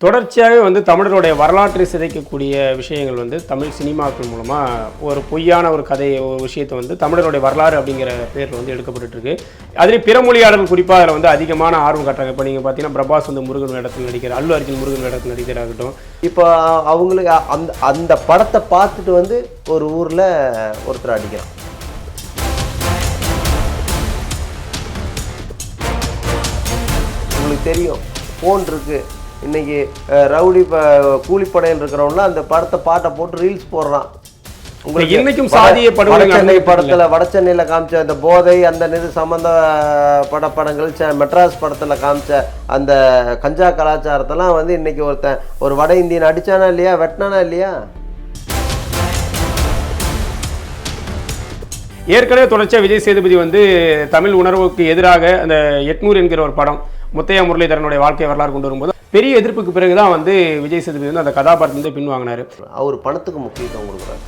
தொடர்ச்சியாகவே வந்து தமிழருடைய வரலாற்றை சிதைக்கக்கூடிய விஷயங்கள் வந்து தமிழ் சினிமாக்கள் மூலமாக ஒரு பொய்யான ஒரு கதை ஒரு விஷயத்தை வந்து தமிழருடைய வரலாறு அப்படிங்கிற பேரில் வந்து எடுக்கப்பட்டுருக்கு அதில் அதுலேயும் பிற மொழியாளர்கள் குறிப்பாக அதில் வந்து அதிகமான ஆர்வம் காட்டுறாங்க. இப்போ நீங்கள் பார்த்தீங்கன்னா பிரபாஸ் வந்து முருகன் வேடத்தில் நடிக்கிற அல்லு அர்ஜுன் முருகன் வேடத்தில் நடிக்கிறாகட்டும் இப்போ அவங்களுக்கு அந்த அந்த படத்தை பார்த்துட்டு வந்து ஒரு ஊரில் ஒருத்தர் அடிக்கிறான் உங்களுக்கு தெரியும் ஃபோன் இருக்குது இன்னைக்கு அஹ், ரவுடி கூலிப்படையில் இருக்கிறவங்களாம் அந்த படத்தை பாட்டை போட்டு ரீல்ஸ் போடுறான். இன்னைக்கும் வட- சாதிய வடசென்னை படத்துல வடசென்னையில காமிச்ச அந்த போதை அந்த இது சம்பந்த பட படங்கள் மெட்ராஸ் படத்துல காமிச்ச அந்த கஞ்சா கலாச்சாரத்தெல்லாம் வந்து இன்னைக்கு ஒருத்தன் ஒரு வட இந்தியன் அடிச்சானா இல்லையா? வெட்டினானா இல்லையா? ஏற்கனவே தொடர்ச்சியாக விஜய் சேதுபதி வந்து தமிழ் உணர்வுக்கு எதிராக அந்த எட்நூறு என்கிற ஒரு படம் முத்தையா முரளிதரனுடைய வாழ்க்கை வரலாறு கொண்டு வரும்போது பெரிய எதிர்ப்புக்கு பிறகு தான் வந்து விஜய் சேதுபதி வந்து அந்த கதாபாத்திரத்தை வந்து பின்வாங்கினாரு. அவர் பணத்துக்கு முக்கியத்துவம் கொடுக்குறாரு.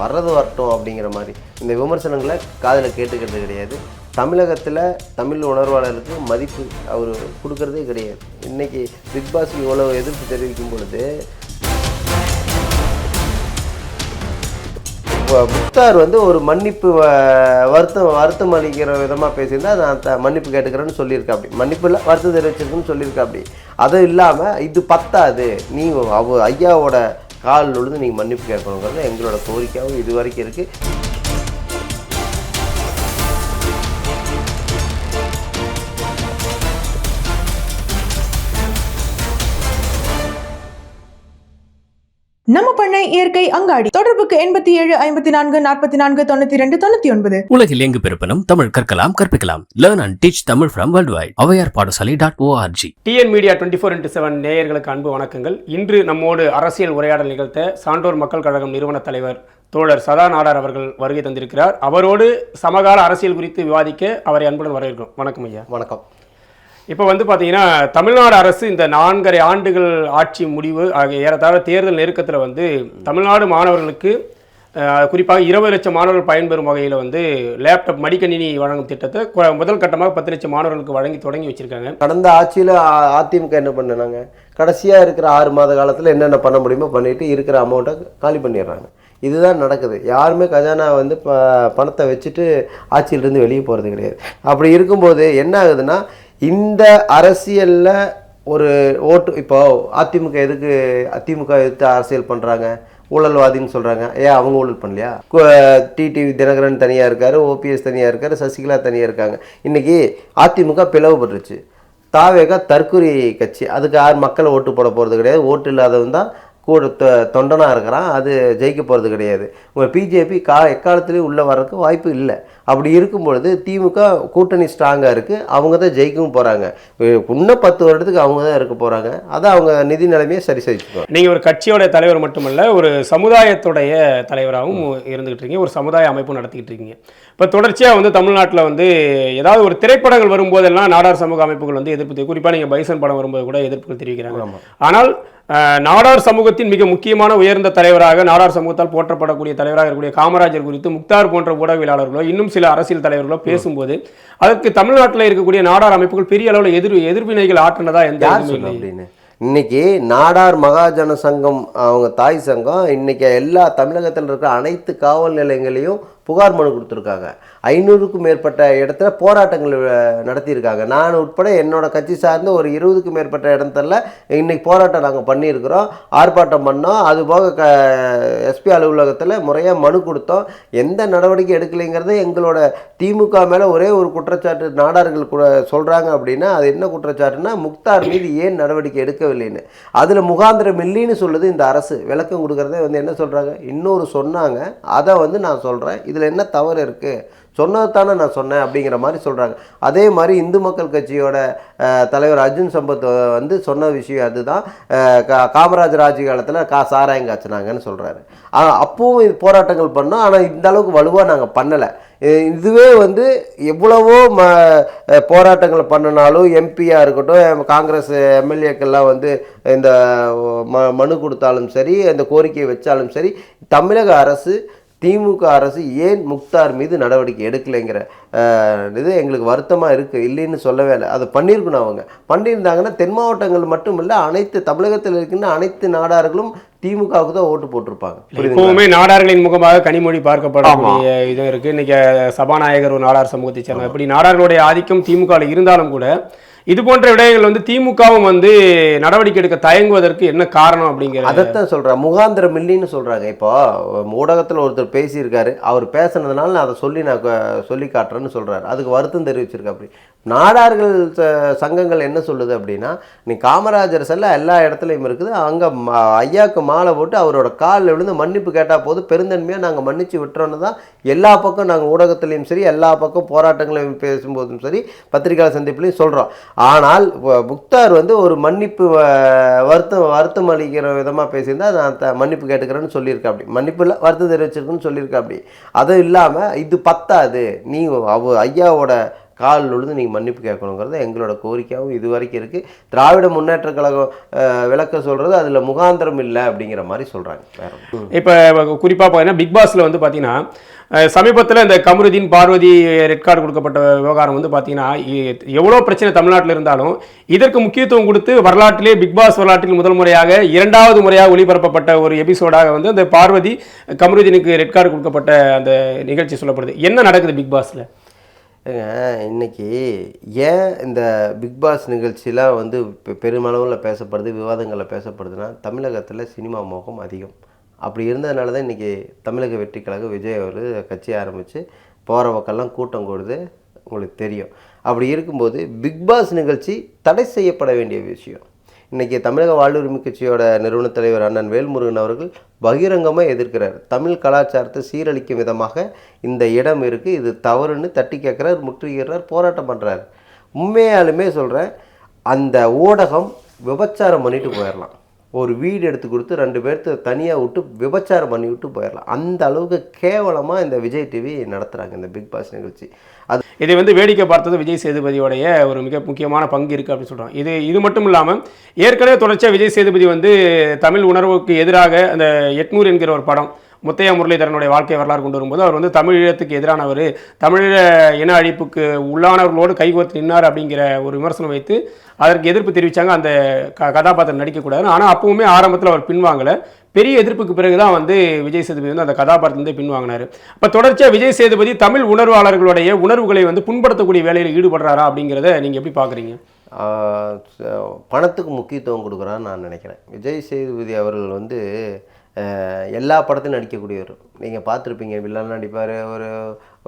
வர்றது வரட்டும் அப்படிங்கிற மாதிரி. இந்த விமர்சனங்களை காதில் கேட்டுக்கிறது கிடையாது. தமிழகத்தில் தமிழ் உணர்வாளருக்கு மதிப்பு அவர் கொடுக்கறதே கிடையாது. இன்னைக்கு பிக் பாஸ் இவ்வளோ எதிர்ப்பு தெரிவிக்கும் பொழுது முக்தார் வந்து ஒரு மன்னிப்பு வருத்தம் வருத்தம் அளிக்கிற விதமாக பேசியிருந்தா நான் த- மன்னிப்பு கேட்டுக்கிறேன்னு சொல்லியிருக்கேன் அப்படி மன்னிப்பு இல்லை வருத்தம் தெரிவிச்சிருக்குன்னு சொல்லியிருக்கேன் அப்படி அதுவும் இல்லாமல் இது பத்தாது. நீ அவ ஐயாவோட கால் விழுந்து நீங்கள் மன்னிப்பு கேட்கணுங்கிறது எங்களோட கோரிக்கையாகவும் இது வரைக்கும் இருக்குது நம்ம பண்ணை இயற்கை அங்காடி. தொடர்புக்கு எண்பத்தி ஏழு ஐம்பத்தி நான்கு நாற்பத்தி நான்கு தொண்ணூத்தி ரெண்டு தொண்ணூத்தி ஒன்பது. உலகில் எங்கு பிறப்பினும் தமிழ் கற்கலாம் கற்பிக்கலாம். Learn and teach Tamil from world wide Avvaiyar Padasalai dot ORG TN media twenty four into seven நேயர்களுக்கு அன்பு வணக்கங்கள். இன்று நம்மோடு அரசியல் உரையாடல் நிகழ்த்த சான்றோர் மக்கள் கழகம் நிறுவன தலைவர் தோழர் சதா நாடார் அவர்கள் வருகை தந்திருக்கிறார். அவரோடு சமகால அரசியல் குறித்து விவாதிக்க அவரை அன்புடன் வரவேற்கிறோம். வணக்கம் ஐயா. வணக்கம். இப்போ வந்து பார்த்தீங்கன்னா தமிழ்நாடு அரசு இந்த நான்கரை ஆண்டுகள் ஆட்சி முடிவு ஆகிய ஏறத்தாழ தேர்தல் நெருக்கத்தில் வந்து தமிழ்நாடு மாணவர்களுக்கு குறிப்பாக இருபது லட்சம் மாணவர்கள் பயன்பெறும் வகையில் வந்து லேப்டாப் மடிக்கணினி வழங்கும் திட்டத்தை கொ- முதல் கட்டமாக பத்து லட்சம் மாணவர்களுக்கு வழங்கி தொடங்கி வச்சிருக்காங்க. கடந்த ஆட்சியில் அதிமுக என்ன பண்ணுனாங்க கடைசியாக இருக்கிற ஆறு மாத காலத்தில் என்னென்ன பண்ண முடியுமோ பண்ணிவிட்டு இருக்கிற அமௌண்ட்டை காலி பண்ணிடுறாங்க. இதுதான் நடக்குது. யாருமே கஜானா வந்து ப பணத்தை வச்சுட்டு ஆட்சியிலிருந்து வெளியே போகிறது கிடையாது. அப்படி இருக்கும்போது என்ன ஆகுதுன்னா இந்த அரசியலில் ஒரு ஓட்டு இப்போ அதிமுக எதுக்கு அதிமுக எதிர்த்து அரசியல் பண்ணுறாங்க ஊழல்வாதின்னு சொல்கிறாங்க ஏன் அவங்க ஊழல் பண்ணலையா? டிடிவி தினகரன் தனியாக இருக்கார் ஓபிஎஸ் தனியாக இருக்கார் சசிகலா தனியாக இருக்காங்க. இன்றைக்கி அதிமுக பிளவுபட்டுருச்சு. தாவேகா தற்கொலை கட்சி. அதுக்கு யார் மக்கள் ஓட்டு போட போகிறது கிடையாது. ஓட்டு இல்லாதவன் தான் கூட தொ தொண்டனாக இருக்கிறான் அது ஜெயிக்க போகிறது கிடையாது. உங்கள் பிஜேபி கா எக்காலத்துலேயும் உள்ளே வர்றதுக்கு வாய்ப்பு இல்லை. அப்படி இருக்கும் பொழுது திமுக கூட்டணி ஸ்ட்ராங்காக இருக்குது அவங்க தான் ஜெயிக்கவும் போகிறாங்க இன்னும் பத்து வருடத்துக்கு அவங்க தான் இருக்க போகிறாங்க அதை அவங்க நிதி நிலைமையை சரி செஞ்சுக்குவாங்க நீங்கள் ஒரு கட்சியோடைய தலைவர் மட்டுமல்ல ஒரு சமுதாயத்துடைய தலைவராகவும் இருந்துகிட்டு இருக்கீங்க ஒரு சமுதாய அமைப்பும் நடத்திக்கிட்டு இருக்கீங்க. இப்போ தொடர்ச்சியாக வந்து தமிழ்நாட்டில் வந்து ஏதாவது ஒரு திரைப்படங்கள் வரும்போதெல்லாம் நாடார் சமூக அமைப்புகள் வந்து எதிர்ப்பு தெரிவி- குறிப்பா நீங்கள் பைசன் படம் வரும்போது கூட எதிர்ப்புகள் தெரிவிக்கிறாங்க. ஆனால் நாடார் சமூகத்தின் மிக முக்கியமான உயர்ந்த தலைவராக நாடார் சமூகத்தால் போற்றப்படக்கூடிய தலைவராக இருக்கக்கூடிய காமராஜர் குறித்து முக்தார் போன்ற ஊடகவியலாளர்களோ இன்னும் சில அரசியல் தலைவர்களோ பேசும்போது அதற்கு தமிழ்நாட்டில் இருக்கக்கூடிய நாடார் அமைப்புகள் பெரிய அளவில் எதிர் எதிர்வினைகள் ஆற்றினதா எந்த. அப்படின்னு இன்னைக்கு நாடார் மகாஜன சங்கம் அவங்க தாய் சங்கம் இன்னைக்கு எல்லா தமிழகத்தில் இருக்கிற அனைத்து காவல் நிலையங்களையும் புகார் மனு கொடுத்துருக்காங்க. ஐநூறுக்கும் மேற்பட்ட இடத்துல போராட்டங்கள் நடத்தியிருக்காங்க. நான் உட்பட என்னோட கட்சி சார்ந்து ஒரு இருபதுக்கும் மேற்பட்ட இடத்துல இன்னைக்கு போராட்டம் நாங்கள் பண்ணியிருக்கிறோம். ஆர்ப்பாட்டம் பண்ணோம். அது போக க எஸ்பி அலுவலகத்தில் முறையாக மனு கொடுத்தோம். எந்த நடவடிக்கை எடுக்கலைங்கிறத எங்களோட திமுக மேலே ஒரே ஒரு குற்றச்சாட்டு நாடார்கள் கூட சொல்கிறாங்க அப்படின்னா அது என்ன குற்றச்சாட்டுனா முக்தார் மீது ஏன் நடவடிக்கை எடுக்கவில்லைன்னு. அதில் முகாந்திரம் இல்லைன்னு சொல்லுது இந்த அரசு. விளக்கம் கொடுக்குறதே வந்து என்ன சொல்கிறாங்க இன்னொரு சொன்னாங்க. அதை வந்து நான் சொல்கிறேன் இது இதில் என்ன தவறு இருக்குது சொன்னது தானே நான் சொன்னேன் அப்படிங்கிற மாதிரி சொல்கிறாங்க அதே மாதிரி இந்து மக்கள் கட்சியோட தலைவர் அர்ஜுன் சம்பத் வந்து சொன்ன விஷயம் அதுதான். கா- காமராஜர் ஆட்சி காலத்தில் கா சாராயம் காய்ச்சினாங்கன்னு சொல்கிறாரு அப்பவும் இது போராட்டங்கள் பண்ணோம். ஆனால் இந்த அளவுக்கு வலுவாக நாங்கள் பண்ணலை. இதுவே வந்து எவ்வளவோ ம போராட்டங்கள் பண்ணினாலும் எம்பியாக இருக்கட்டும் காங்கிரஸ் எம்எல்ஏக்கெல்லாம் வந்து இந்த ம மனு கொடுத்தாலும் சரி இந்த கோரிக்கையை வச்சாலும் சரி தமிழக அரசு திமுக அரசு ஏன் முக்தார் மீது நடவடிக்கை எடுக்கலைங்கிற இது எங்களுக்கு வருத்தமாக இருக்குது இல்லைன்னு சொல்லவே இல்லை. அது பண்ணியிருக்கணும் அவங்க. பண்ணியிருந்தாங்கன்னா தென் மாவட்டங்கள் மட்டும் இல்லை அனைத்து தமிழகத்தில் இருக்கின்ற அனைத்து நாடார்களும் திமுகவுக்கு தான் ஓட்டு போட்டிருப்பாங்க. எப்பவுமே நாடார்களின் முகமாக கனிமொழி பார்க்கப்படக்கூடிய இது இருக்கு. இன்னைக்கு சபாநாயகர் ஒரு நாடார் சமூகத்தை சேர்ந்த இப்படி நாடார்களுடைய ஆதிக்கம் திமுக ல இருந்தாலும் கூட இது போன்ற விடயங்கள் வந்து திமுகவும் வந்து நடவடிக்கை எடுக்க தயங்குவதற்கு என்ன காரணம் அப்படிங்கிறது அதைத்தான் சொல்கிறேன் முகாந்திரம் இல்லைன்னு சொல்கிறாங்க இப்போ ஊடகத்தில் ஒருத்தர் பேசியிருக்காரு. அவர் பேசுனதுனால நான் அதை சொல்லி நான் சொல்லி காட்டுறேன்னு சொல்கிறாரு அதுக்கு வருத்தம் தெரிவிச்சிருக்கேன் அப்படி. நாடார்கள் ச- சங்கங்கள் என்ன சொல்லுது அப்படின்னா நீ காமராஜர் செல்ல எல்லா இடத்துலையும் இருக்குது. அங்கே ஐயாவுக்கு மாலை போட்டு அவரோட காலில் விழுந்து மன்னிப்பு கேட்டால் போது பெருந்தன்மையாக நாங்கள் மன்னிச்சு விட்டுறோன்னு தான் எல்லா பக்கம் நாங்கள் ஊடகத்துலேயும் சரி எல்லா பக்கம் போராட்டங்களையும் பேசும்போதும் சரி பத்திரிகை சந்திப்புலையும் சொல்கிறோம் ஆனால் முக்தார் வந்து ஒரு மன்னிப்பு வருத்தம் வருத்தம் அளிக்கிற விதமாக பேசியிருந்தா நான் த- மன்னிப்பு கேட்டுக்கிறேன்னு சொல்லியிருக்கா அப்படி. மன்னிப்பு இல்லை வருத்தம் தெரிவிச்சிருக்குன்னு சொல்லியிருக்கா அப்படி. அதுவும் இல்லாமல் இது பத்தாது. நீ அவ ஐயாவோட கால் உழுது நீங்கள் மன்னிப்பு கேட்கணுங்கிறது எங்களோட கோரிக்கையாகவும் இது வரைக்கும் இருக்குது திராவிட முன்னேற்ற கழகம் விளக்க சொல்கிறது அதில் முகாந்திரம் இல்லை அப்படிங்கிற மாதிரி சொல்கிறாங்க இப்போ குறிப்பாக பார்த்தீங்கன்னா பிக் பாஸில் வந்து பார்த்தீங்கன்னா சமீபத்தில் இந்த கமருதீன் பார்வதி ரெட் கார்டு கொடுக்கப்பட்ட விவகாரம் வந்து பார்த்தீங்கன்னா எவ்வளோ பிரச்சனை தமிழ்நாட்டில் இருந்தாலும் இதற்கு முக்கியத்துவம் கொடுத்து வரலாற்றிலே பிக் பாஸ் வரலாற்றில் முதல் முறையாக இரண்டாவது முறையாக ஒளிபரப்பப்பட்ட ஒரு எபிசோடாக வந்து அந்த பார்வதி கமருதீனுக்கு ரெட் கார்டு கொடுக்கப்பட்ட அந்த நிகழ்ச்சி சொல்லப்படுது. என்ன நடக்குது பிக் பாஸில்? ஏங்க இன்னைக்கு ஏன் இந்த பிக் பாஸ் நிகழ்ச்சியெலாம் வந்து இப்போ பெருமளவில் பேசப்படுது விவாதங்களில் பேசப்படுதுன்னா தமிழகத்தில் சினிமா மோகம் அதிகம். அப்படி இருந்ததுனால தான் இன்றைக்கி தமிழக வெற்றி கழக விஜய் அவர் கட்சி ஆரம்பித்து போகிற பக்கம்லாம் கூட்டம் கூடுது உங்களுக்கு தெரியும். அப்படி இருக்கும்போது பிக் பாஸ் நிகழ்ச்சி தடை செய்யப்பட வேண்டிய விஷயம். இன்றைக்கி தமிழக வாழ்வுரிமை கட்சியோட நிறுவன தலைவர் அண்ணன் வேல்முருகன் அவர்கள் பகிரங்கமாக எதிர்க்கிறார். தமிழ் கலாச்சாரத்தை சீரழிக்கும் விதமாக இந்த இடம் இருக்குது இது தவறுன்னு தட்டி கேட்குறார் முற்றுகிறார் போராட்டம் பண்ணுறாரு உண்மையாலுமே சொல்கிறேன் அந்த ஊடகம் விபச்சாரம் பண்ணிட்டு போயிடலாம். ஒரு வீடு எடுத்து கொடுத்து ரெண்டு பேர்த்து தனியாக விட்டு விபச்சாரம் பண்ணி விட்டு போயிடலாம். அந்த அளவுக்கு கேவலமாக இந்த விஜய் டிவி நடத்துகிறாங்க இந்த பிக் பாஸ் நிகழ்ச்சி. அது இதை வந்து வேடிக்கை பார்த்தது விஜய் சேதுபதியோடைய ஒரு மிக முக்கியமான பங்கு இருக்குது அப்படின்னு சொல்கிறோம் இது இது மட்டும் இல்லாமல் ஏற்கனவே தொடர்ச்சியாக விஜய் சேதுபதி வந்து தமிழ் உணர்வுக்கு எதிராக அந்த எட்நூறு என்கிற ஒரு படம் முத்தையா முரளிதரனுடைய வாழ்க்கை வரலாறு கொண்டு வரும்போது அவர் வந்து தமிழீழத்துக்கு எதிரானவர். தமிழீழ இன அழிப்புக்கு உள்ளானவர்களோடு கைகோர்த்து நின்னார் அப்படிங்கிற ஒரு விமர்சனம் வைத்து அதற்கு எதிர்ப்பு தெரிவித்தாங்க அந்த க கதாபாத்திரம் நடிக்கக்கூடாது ஆனால் அப்போவுமே ஆரம்பத்தில் அவர் பின்வாங்கலை. பெரிய எதிர்ப்புக்கு பிறகு தான் வந்து விஜய் சேதுபதி வந்து அந்த கதாபாத்திரத்தை பின்வாங்கினார். அப்போ தொடர்ச்சியாக விஜய் சேதுபதி தமிழ் உணர்வாளர்களுடைய உணர்வுகளை வந்து புண்படுத்தக்கூடிய வேலையில் ஈடுபடுறாரா அப்படிங்கிறத நீங்கள் எப்படி பார்க்குறீங்க பணத்துக்கு முக்கியத்துவம் கொடுக்குறான்னு நான் நினைக்கிறேன். விஜய் சேதுபதி அவர்கள் வந்து எல்லா படத்தையும் நடிக்கக்கூடியவர். நீங்கள் பார்த்துருப்பீங்க வில்லன் நடிப்பார் ஒரு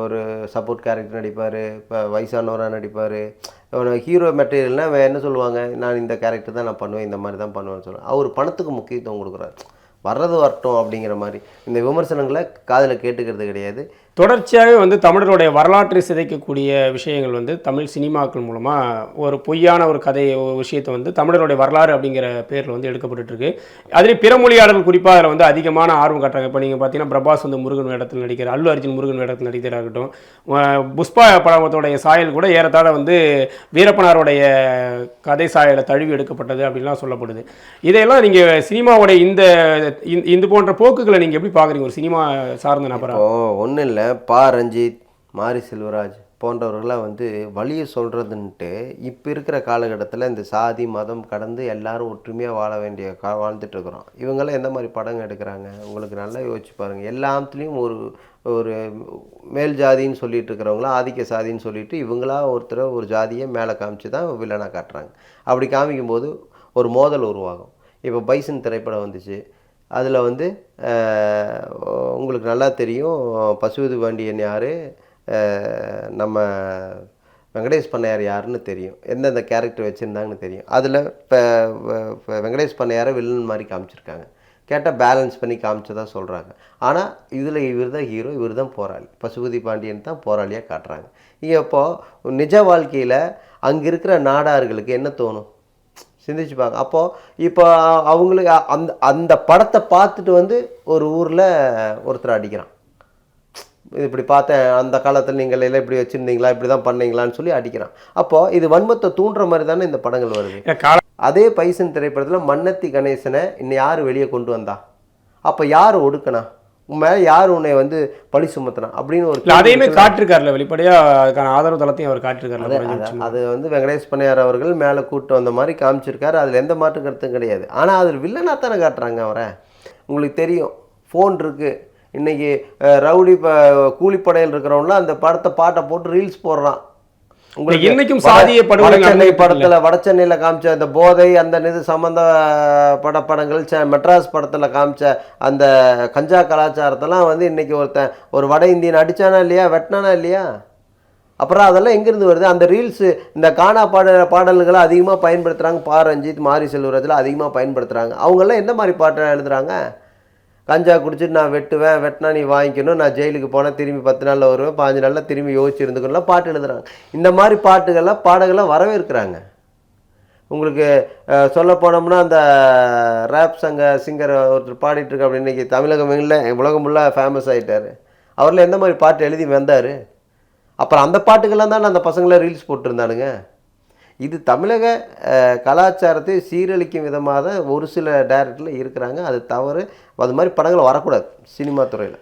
ஒரு சப்போர்ட் கேரக்டர் நடிப்பார் இப்போ வயசானவராக நடிப்பார். ஹீரோ மெட்டீரியல்னால் என்ன சொல்லுவாங்க? நான் இந்த கேரக்டர் தான் நான் பண்ணுவேன் இந்த மாதிரி தான் பண்ணுவேன்னு சொல்லுவேன் அவர் பணத்துக்கு முக்கியத்துவம் கொடுக்குறாரு. வர்றது வரட்டும் அப்படிங்கிற மாதிரி. இந்த விமர்சனங்களை காதில் கேட்டுக்கிறது கிடையாது. தொடர்ச்சியாகவே வந்து தமிழருடைய வரலாற்றை சிதைக்கக்கூடிய விஷயங்கள் வந்து தமிழ் சினிமாக்கள் மூலமாக ஒரு பொய்யான ஒரு கதை விஷயத்தை வந்து தமிழருடைய வரலாறு அப்படிங்கிற பேரில் வந்து எடுக்கப்பட்டுருக்கு அதில் பிற மொழியாளர்கள் குறிப்பாக அதில் வந்து அதிகமான ஆர்வம் காட்டுறாங்க. இப்போ நீங்கள் பார்த்தீங்கன்னா பிரபாஸ் வந்து முருகன் வேடத்தில் நடிக்கிறார் அல்லு அர்ஜுன் முருகன் வேடத்தில் நடிக்கிறாகட்டும் புஷ்பா படத்தோடைய சாயல் கூட ஏறத்தாழ வந்து வீரப்பனாருடைய கதை சாயலை தழுவி எடுக்கப்பட்டது அப்படின்லாம் சொல்லப்படுது. இதையெல்லாம் நீங்கள் சினிமாவுடைய இந்த- இது போன்ற போக்குகளை நீங்கள் எப்படி பார்க்குறீங்க? ஒரு சினிமா சார்ந்த நபராக ஒன்றும் இல்லை. பா. ரஞ்சித் மாரி செல்வராஜ் போன்றவர்களாக வந்து வழியை சொல்கிறதுன்ட்டு இப்போ இருக்கிற காலகட்டத்தில் இந்த சாதி மதம் கடந்து எல்லாரும் ஒற்றுமையாக வாழ வேண்டிய கா வாழ்ந்துட்டுருக்குறோம். இவங்கெல்லாம் எந்த மாதிரி படங்கள் எடுக்கிறாங்க? உங்களுக்கு நல்லா யோசிச்சு பாருங்கள் எல்லாத்துலேயும் ஒரு ஒரு மேல் ஜாதின்னு சொல்லிட்டு இருக்கிறவங்களாம் ஆதிக்க சாதின்னு சொல்லிட்டு இவங்களா ஒருத்தரை ஒரு ஜாதியை மேலே காமிச்சு தான் வில்லனாக காட்டுறாங்க. அப்படி காமிக்கும்போது ஒரு மோதல் உருவாகும். இப்போ பைசன் திரைப்படம் வந்துச்சு. அதில் வந்து உங்களுக்கு நல்லா தெரியும் பசுபதி பாண்டியன் யார் நம்ம வெங்கடேஷ் பண்ணையார் யாருன்னு தெரியும். எந்தெந்த கேரக்டர் வச்சுருந்தாங்கன்னு தெரியும். அதில் இப்போ வெங்கடேஷ் பண்ணையாரை வில்லன் மாதிரி காமிச்சிருக்காங்க. கேட்டால் பேலன்ஸ் பண்ணி காமிச்சதாக சொல்கிறாங்க ஆனால் இதில் இவர் தான் ஹீரோ இவர் தான் போராளி. பசுபதி பாண்டியன் தான் போராளியாக காட்டுறாங்க. இங்கே இப்போது நிஜ வாழ்க்கையில் அங்கே இருக்கிற நாடார்களுக்கு என்ன தோணும்? சிந்திச்சு பாருங்க அப்போது இப்போ அவங்களுக்கு அந்த அந்த படத்தை பார்த்துட்டு வந்து ஒரு ஊரில் ஒருத்தர் அடிக்கிறான். இது இப்படி பார்த்தேன் அந்த காலத்தில் நீங்கள் எல்லாம் இப்படி வச்சுருந்தீங்களா இப்படி தான் பண்ணீங்களான்னு சொல்லி அடிக்கிறான். அப்போது இது வன்மத்தை தூண்டுற மாதிரி தானே இந்த படங்கள் வருது. அதே பைசன் திரைப்படத்தில் மன்னத்தி கணேசனை இன்னும் யார் வெளியே கொண்டு வந்தா? அப்போ யார் ஒடுக்கனா? உன் மேலே யார் உன்னை வந்து பழி சுமத்தினான் அப்படின்னு ஒரு அதையுமே காட்டிருக்காருல வெளிப்படையா அதுக்கான ஆதரவு தளத்தையும் அவர் காட்டிருக்காருல அது- வந்து வெங்கடேஷ் பண்ணையார் அவர்கள் மேலே கூட்டு வந்த மாதிரி காமிச்சிருக்காரு. அதில் எந்த மாற்று கருத்தும் கிடையாது. ஆனால் அதில் வில்லனாக தானே காட்டுறாங்க அவரை. உங்களுக்கு தெரியும் ஃபோன் இருக்குது இன்னைக்கு அஹ், ரவுடி கூலிப்படையில் இருக்கிறவங்களாம் அந்த படத்தை பாட்டை போட்டு ரீல்ஸ் போடுறான். இன்னைக்கும் வட- சாதிய படுகொலை படத்துல வடசென்னையில் காமிச்ச அந்த போதை அந்த இது சம்பந்த பட படங்கள் மெட்ராஸ் படத்துல காமிச்ச அந்த கஞ்சா கலாச்சாரத்தெல்லாம் வந்து இன்னைக்கு ஒருத்தன் ஒரு வட இந்தியன் அடிச்சானா இல்லையா வெட்டினானா இல்லையா? அப்புறம் அதெல்லாம் எங்கேருந்து வருது? அந்த ரீல்ஸு இந்த கானா பாட பாடல்களை அதிகமாக பயன்படுத்துகிறாங்க பா ரஞ்சித் மாரி செல்வராஜில் அதிகமாக பயன்படுத்துகிறாங்க அவங்கெல்லாம் எந்த மாதிரி பாட்டை எழுதுறாங்க? கஞ்சா குடிச்சிட்டு நான் வெட்டுவேன் வெட்டினா நீ வாங்கிக்கணும். நான் ஜெயிலுக்கு போனால் திரும்பி பத்து நாளில் வருவேன் பாஞ்சு நாளில் திரும்பி யோசிச்சு இருந்துக்கணும்லாம் பாட்டு எழுதுறாங்க. இந்த மாதிரி பாட்டுகள்லாம் பாடகெல்லாம் வரவேற்கிறாங்க. உங்களுக்கு சொல்ல போனோம்னா அந்த ரேப் சங்க சிங்கர் ஒருத்தர் பாடிட்டுருக்கு அப்படின்னு இன்னைக்கு தமிழகம் இல்லை உலகம் ஃபுல்லாக ஃபேமஸ் ஆகிட்டார் அவரில் எந்த மாதிரி பாட்டு எழுதி வந்தார்? அப்புறம் அந்த பாட்டுக்கெல்லாம் தானே அந்த பசங்களை ரீல்ஸ் போட்டிருந்தானுங்க. இது தமிழக கலாச்சாரத்தை சீரழிக்கும் விதமாக ஒரு சில டேரக்டரில் இருக்கிறாங்க. அது தவறு. அது மாதிரி படங்கள் வரக்கூடாது சினிமா துறையில்.